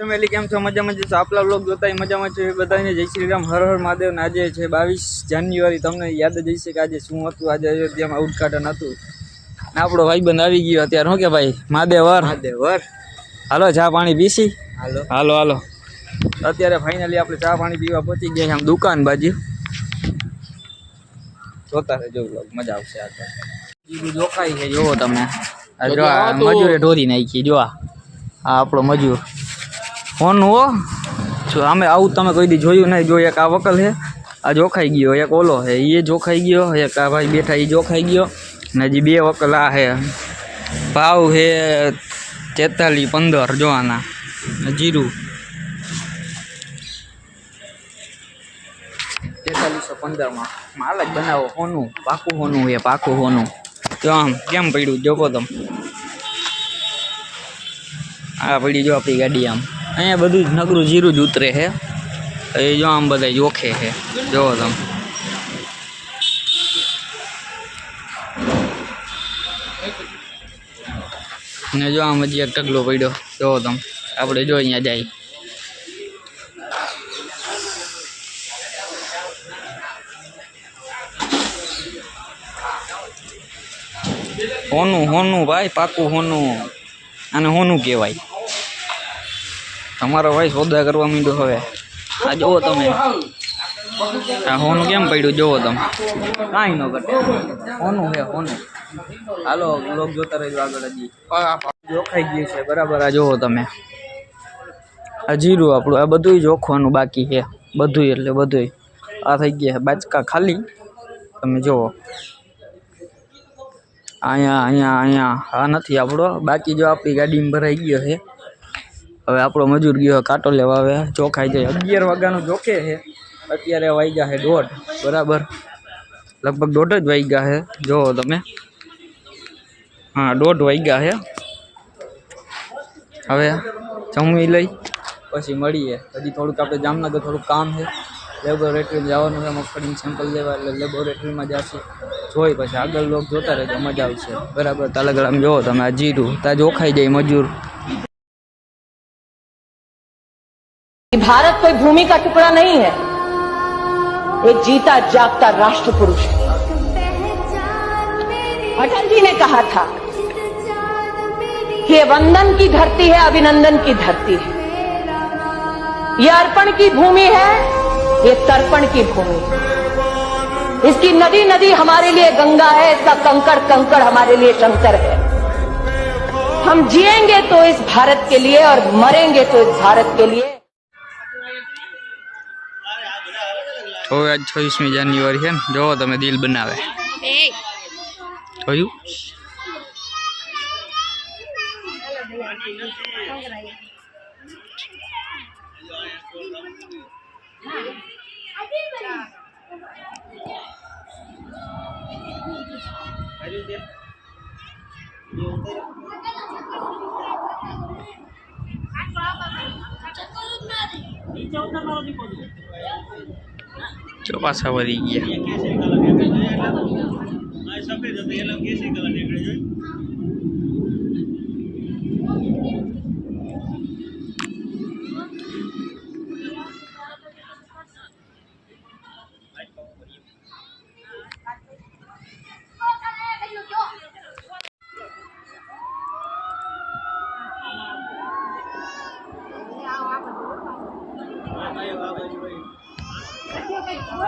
Family કેમ છો? મજામાં છે? આપણા લોક જોતા મજામાં છે? બધાને જય શ્રી રામ. હર હર મહાદેવ. ને આજે છે બાવીસ જાન્યુઆરી. તમને યાદ જ હશે કે આજે શું હતું? આજે અયોધ્યામાં ઉદઘાટન હતું. ને આપણો ભાઈબંધ આવી ગયો અત્યારે. શું કે ભાઈ? મહાદેવ હર મહાદેવર. હાલો ચા પાણી પીસી? હાલો. હાલો હાલો. અત્યારે ફાઇનલી આપણે ચા પાણી પીવા પહોંચી ગયા આમ દુકાન બાજુ. જોતા રહેજો vlog, મજા આવશે આ તો. બીજું જોખાય છે. જોવો તમે. જો મજૂરે ઢોરી નાખી. જો આ આપણો મજૂર. ફોન હો. અમે આવું તમે કોઈ દી જોયું નહીં. જો એક આ વકલ છે આ જોખાઈ ગયો. એક ઓલો છે એ જોખાઈ ગયો. એક આ ભાઈ બેઠા એ જોખાઈ ગયો. ને હજી બે વકલ આ છે ભાવ છે તેતાલીસ પંદર જોવાના જીરું. તેતાલીસો પંદરમાં. માલ જ બનાવો હોનું. પાકું હોનું એ પાકું હોનું. જો આમ, કેમ પડ્યું? જોકો તમે. આ પડી જો આપણી ગાડી આમ. અહીંયા બધું જ નકરું જીરું જ ઉતરે છે. એ જો આમ બધા જોખે છે. જોવો તમે. ને જો આમ હજી એક ઢગલો પડ્યો. જોવો તમે. આપણે જો અહીંયા જાય. હોનું હોનું ભાઈ, પાકું હોનું. આને હોનું કહેવાય. તમારો ભાઈ સોદા કરવા માંડ્યો હવે. આ જોવો તમે. આ હોનું કેમ પડ્યું? જોવો તમે. કાંઈ ન ઘટે. હોનું હે હોનું. હાલો લોક જોતા રહેજો આગળ હજી. જોખાઈ ગયું છે, બરાબર. આ જોવો તમે. આ જીરું આપણું, આ બધું જોખવાનું બાકી છે. બધું એટલે બધું આ થઈ ગયા છે બાચકા ખાલી. તમે જુઓ અહીંયા અહીંયા અહીંયા. આ નથી આપણો. બાકી જો આપણી ગાડીમાં ભરાઈ ગયો છે. હવે આપણો મજૂર ગયો કાંટો લેવા આવે, ચોખાઈ જાય. અગિયાર વાગ્યાનું જોખે છે. અત્યારે વાગ્યા છે દોઢ, બરાબર? લગભગ દોઢ જ વાગ્યા છે. જુઓ તમે. હા, દોઢ વાગ્યા છે. હવે જમી લઈ, પછી મળીએ. હજી થોડુંક આપણે જામનગર થોડુંક કામ છે. લેબોરેટરી જવાનું છે, મગફળીનું સેમ્પલ લેવા એટલે લેબોરેટરીમાં જશે. જોઈ પછી આગળ લોક જોતા રહેજો, મજા આવશે. બરાબર? તાલગડામ જોવો તમે, આ જીરું ત્યાં જોખાઈ જાય મજૂર. भारत कोई भूमि का टुकड़ा नहीं है। एक जीता जागता राष्ट्र पुरुष है। अटल जी ने कहा था कि वंदन की धरती है, अभिनंदन की धरती है। ये अर्पण की भूमि है, ये तर्पण की भूमि है। इसकी नदी नदी हमारे लिए गंगा है, इसका कंकड़ कंकड़ हमारे लिए शंकर है। हम जिएँगे तो इस भारत के लिए और मरेंगे तो इस भारत के लिए। હવે આજ છવ્વીસમી જાન્યુઆરી છે ને જોવો તમે દિલ બનાવે. જોયું જો પાછા વળી ગયા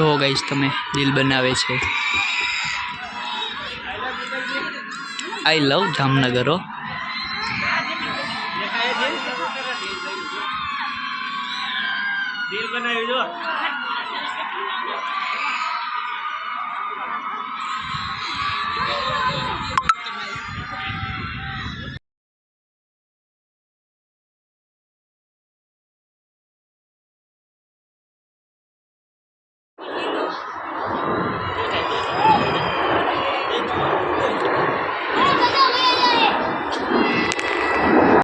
જો ગાઈશ તમે દિલ બનાવે છે. આઈ લવ જામનગરો હો. બનાવી